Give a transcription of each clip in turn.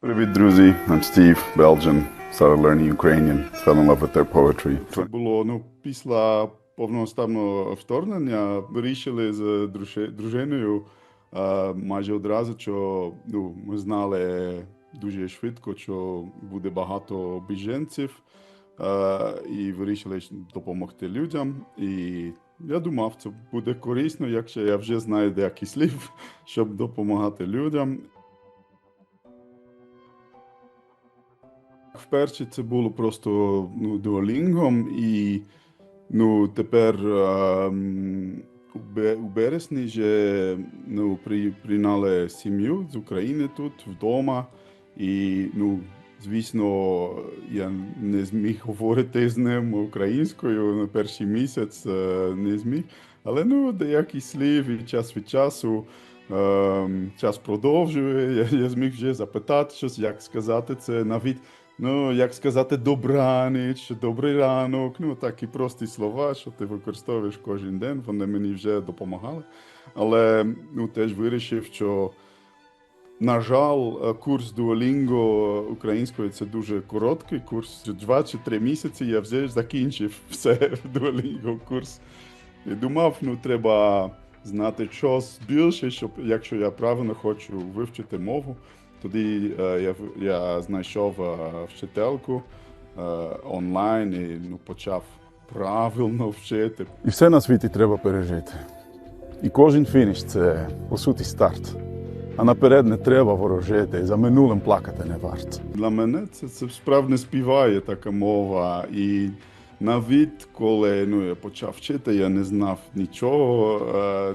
Привіт, друзі. I'm Steve, Belgian. Started learning Ukrainian. Fell in love with their poetry. Це було ну після повномасштабного вторгнення. Вирішили з дружи- дружиною е, майже одразу, що ну ми знали дуже швидко, що буде багато біженців, е, і вирішили допомогти людям. І я думав, це буде корисно, якщо я вже знаю деякі слів, щоб допомагати людям. Вперше це було просто ну, дуолінгом, і ну, тепер ем, у, бе- у березні вже ну, при, прийняли сім'ю з України тут вдома. І ну, звісно, я не зміг говорити з ним українською на перший місяць, е, не зміг. Але ну, деякі слів і час від часу. Ем, час продовжує. Я, я зміг вже запитати щось, як сказати це навіть. Ну, як сказати, добраніч, добрий ранок, ну такі прості слова, що ти використовуєш кожен день, вони мені вже допомагали. Але ну, теж вирішив, що, на жаль, курс Duolingo української це дуже короткий курс. Два чи три місяці я вже закінчив все Duolingo курс. І думав, ну треба знати щось більше, щоб якщо я правильно хочу вивчити мову. Тоді е, я, я знайшов е, вчительку е, онлайн і ну, почав правильно вчити. І все на світі треба пережити. І кожен фініш це по суті старт. А наперед не треба ворожити, за минулим плакати не варто. Для мене це, це справді співає така мова. І навіть коли ну, я почав вчити, я не знав нічого,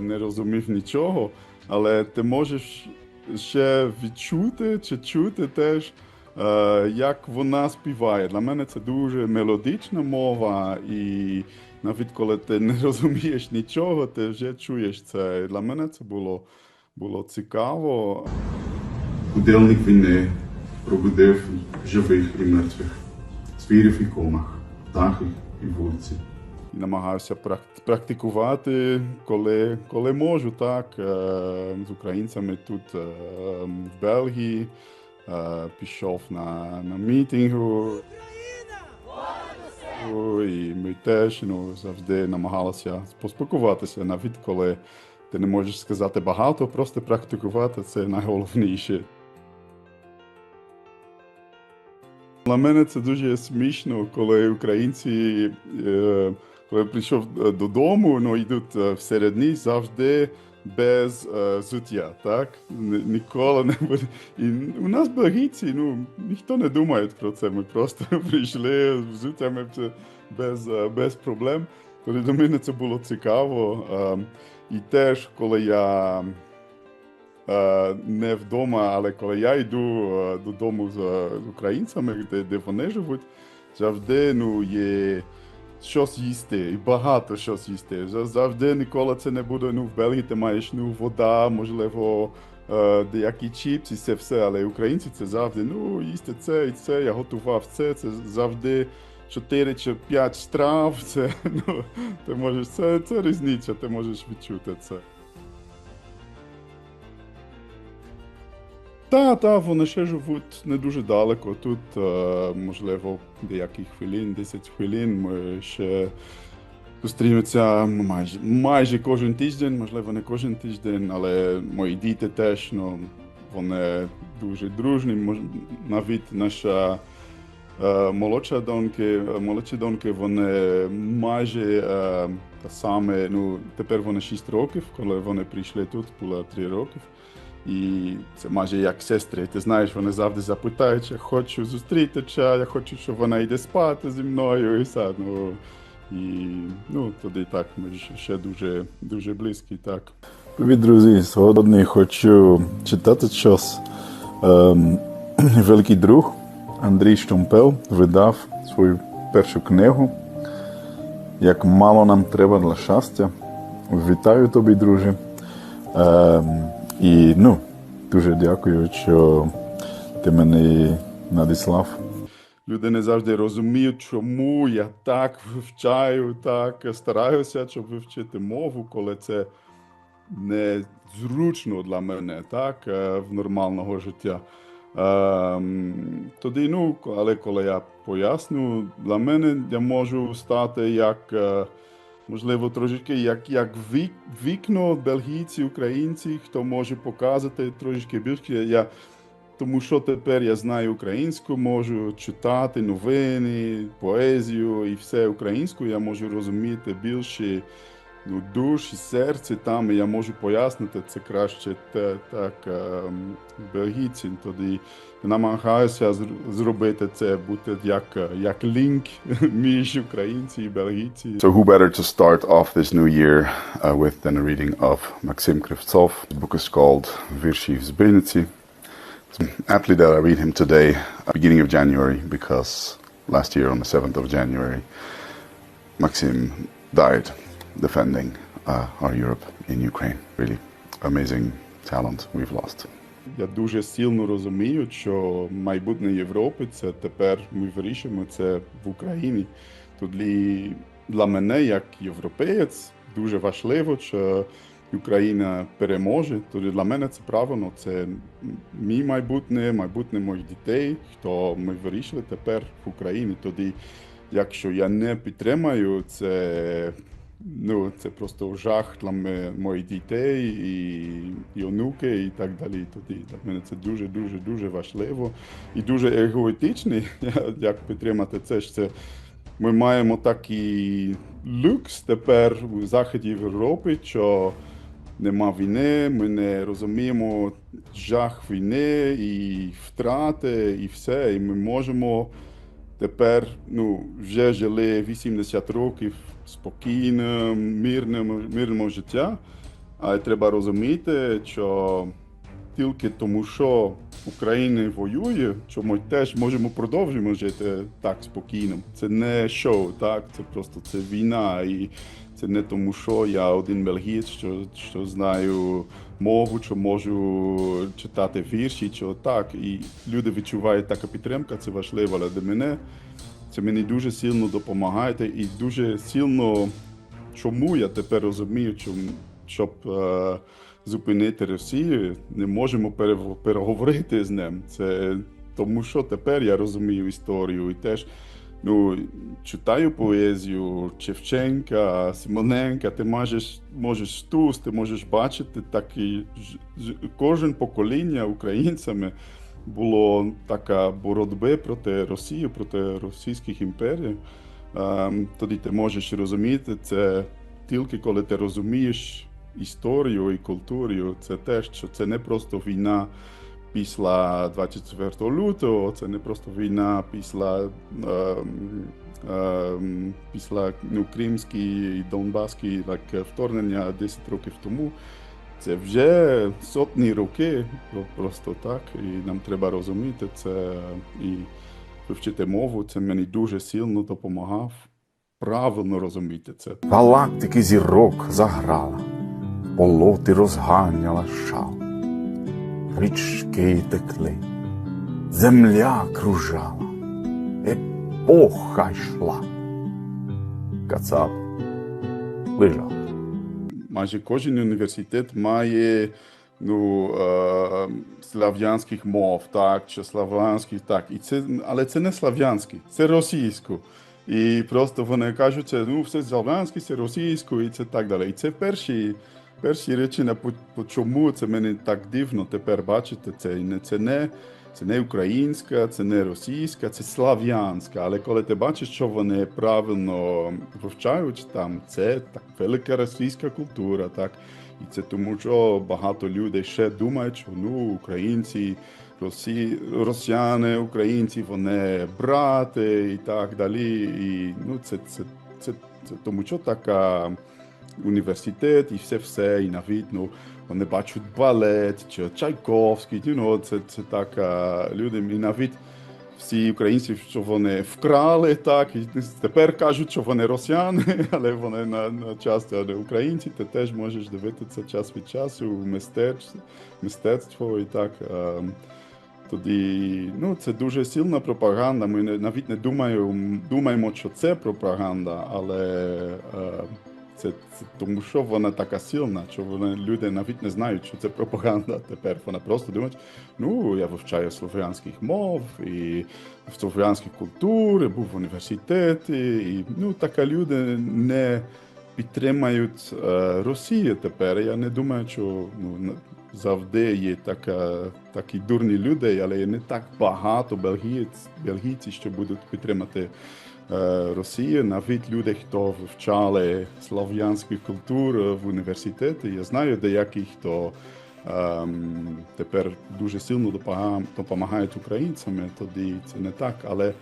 не розумів нічого, але ти можеш ще відчути чи чути теж, е, як вона співає. Для мене це дуже мелодична мова, і навіть коли ти не розумієш нічого, ти вже чуєш це. І для мене це було, було цікаво. Будильник війни пробудив живих і мертвих, звірів і комах, птахи і вулиці. Намагаюся практикувати, коли, коли можу, так, е, з українцями тут е, в Бельгії. Е, Пішов на, на мітингу. І ми теж ну, завжди намагалися поспілкуватися, навіть коли ти не можеш сказати багато, просто практикувати це найголовніше. Для мене це дуже смішно, коли українці, е, коли прийшов е, додому, ну йдуть е, всередині завжди без е, зуття, так? Ні- Ніколи не буде. І у нас бельгійці, ну ніхто не думає про це. Ми просто прийшли з взуттями без, без проблем. Тоді для мене це було цікаво. І теж, коли я не вдома, але коли я йду додому з українцями, де, де вони живуть, завжди ну, є щось їсти, і багато щось їсти. Завжди ніколи це не буде. Ну, в Бельгії ти маєш ну, вода, можливо, е, деякі чіпси, це все. Але українці це завжди, ну, їсти це і це, я готував це, це завжди. 4 чи 5 страв, це ну, ти можеш це, це різниця, ти можеш відчути це. Та, та, вони ще живуть не дуже далеко. Тут, е, можливо, деякі хвилин, 10 хвилин. Ми ще зустрінуться майже, майже кожен тиждень, можливо, не кожен тиждень, але мої діти теж, ну, вони дуже дружні. Навіть наша е, молодша доньки, молодші доньки, вони майже е, та саме, ну, тепер вони 6 років, коли вони прийшли тут, було 3 роки. І це майже як сестри. Ти знаєш, вони завжди запитають, я хочу зустрітися, я хочу, щоб вона йде спати зі мною і все. Ну, і ну, тоді так, ми ще- ще дуже, дуже близькі, так. Привіт, друзі! Сьогодні хочу читати щось. Ем, великий друг Андрій Штумпел видав свою першу книгу. Як мало нам треба для щастя. Вітаю тобі, друже. Ем, і ну, дуже дякую, що ти мене надіслав. Люди не завжди розуміють, чому я так вивчаю, так стараюся, щоб вивчити мову, коли це незручно для мене, так, е, в нормального життя. Ем, тоді, ну, але коли я поясню, для мене я можу стати як, е, можливо, трошечки як, як вік, вікно бельгійці, українці, хто може показати трошечки більше. Я, тому що тепер я знаю українську, можу читати новини, поезію і все українською, я можу розуміти більше ну, душ і серце там, і я можу пояснити це краще те, так ем, бельгійці. Тоді намагаюся зр- зробити це, бути як, е, як лінк між українці і бельгійці. So, who better to start off this new year uh, with than a reading of Maxim Krivtsov? The book is called Virshi z Brinici. Aptly that I read him today, uh, beginning of January, because last year on the 7th of January, Maxim died defending uh, our Europe in Ukraine. Really amazing talent we've lost. Я дуже сильно розумію, що майбутнє Європи це тепер ми вирішуємо це в Україні. Тоді для мене, як європеєць, дуже важливо, що Україна переможе. Тоді для мене це правильно. Це мій майбутнє, майбутнє моїх дітей, хто ми вирішили тепер в Україні. Тоді, якщо я не підтримаю, це Ну, це просто жах для моїх дітей і, і онуки, і так далі. Тоді для мене це дуже, дуже, дуже важливо і дуже егоїтичний, як підтримати це. ж це ми маємо такий люкс тепер у Заході Європи, що нема війни, ми не розуміємо жах війни і втрати, і все. І ми можемо тепер ну, вже жили 80 років спокійно, мирним, мирним життя. Але треба розуміти, що тільки тому, що Україна воює, що ми теж можемо продовжувати жити так спокійно. Це не шоу, так? Це просто це війна. І це не тому, що я один бельгієць, що, що знаю мову, що можу читати вірші, що так. І люди відчувають така підтримка, це важливо, для мене це мені дуже сильно допомагає і дуже сильно, чому я тепер розумію, щоб е, зупинити Росію, не можемо переговорити з ним. Це тому, що тепер я розумію історію і теж. Ну, читаю поезію Шевченка, Симоненка, ти можеш, можеш тут, ти можеш бачити такі, ж- ж- кожен покоління українцями було така боротьба проти Росії, проти російських імперій. Ем, Тоді ти можеш розуміти це тільки коли ти розумієш історію і культуру. Це те, що це не просто війна після 24 лютого, це не просто війна після, ем, ем, після ну, Кримської і Донбаської like, вторгнення 10 років тому. Це вже сотні про- просто так. І нам треба розуміти це і вивчити мову. Це мені дуже сильно допомагав правильно розуміти це. Галактики зірок заграла, полоти розганяла шал, річки текли, земля кружала, епоха йшла. Кацап лежав. Майже кожен університет має ну, е, слав'янських мов, так, чи славянських, так. І це, але це не слав'янський, це російську. І просто вони кажуть, це, ну, все слав'янське, це російську, і це так далі. І це перші, перші речі, на чому це мені так дивно тепер бачити це. Це не, це не українська, це не російська, це слав'янська. Але коли ти бачиш, що вони правильно вивчають там, це так велика російська культура, так. І це тому, що багато людей ще думають, що ну, українці, росі... росіяни, українці, вони брати і так далі. І ну, це, це, це, це тому, що така університет і все і навіть ну, вони бачать балет, чи Чайковський, you know, це, це так люди, і навіть всі українці, що вони вкрали, так, і тепер кажуть, що вони росіяни, але вони на, на не українці, ти теж можеш дивитися час від часу, мистецтво, мистецтво і так. Тоді ну, це дуже сильна пропаганда. Ми навіть не думаю, думаємо, що це пропаганда, але е, це, це тому, що вона така сильна, що вони люди навіть не знають, що це пропаганда тепер. Вона просто думають, ну я вивчаю слов'янських мов і слов'янських культур, був в університеті, і ну така люди не підтримають е, Росію тепер. Я не думаю, що ну, завжди є така, такі дурні люди, але є не так багато бельгійців, що будуть підтримати е, Росію. Навіть люди, хто вивчали слов'янську культуру в університеті, я знаю деяких, хто ем, тепер дуже сильно допомагають українцям, тоді це не так, але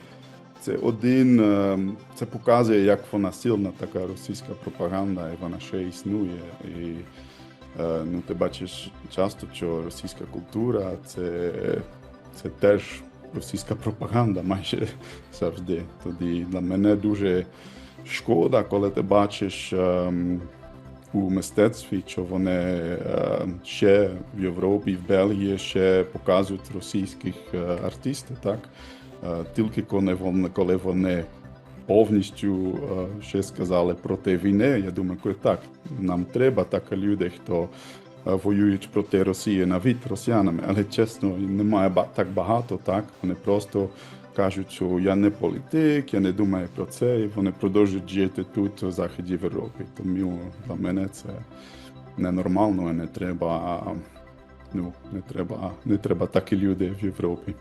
це один, ем, це показує, як вона сильна, така російська пропаганда, і вона ще існує. І е, ну, ти бачиш часто, що російська культура це, це теж російська пропаганда майже завжди. Тоді для мене дуже шкода, коли ти бачиш. у мистецтві, що вони ще в Європі, в Бельгії ще показують російських артистів, так? Тільки коли вони, коли вони повністю ще сказали проти війни, я думаю, що так, нам треба так люди, хто воюють проти Росії, навіть росіянами, але чесно, немає так багато, так? Вони просто кажуть, що я не політик, я не думаю про це, і вони продовжують жити тут, в Заході в Європі. Тому для мене це ненормально, не треба, ну, не треба, не треба такі люди в Європі.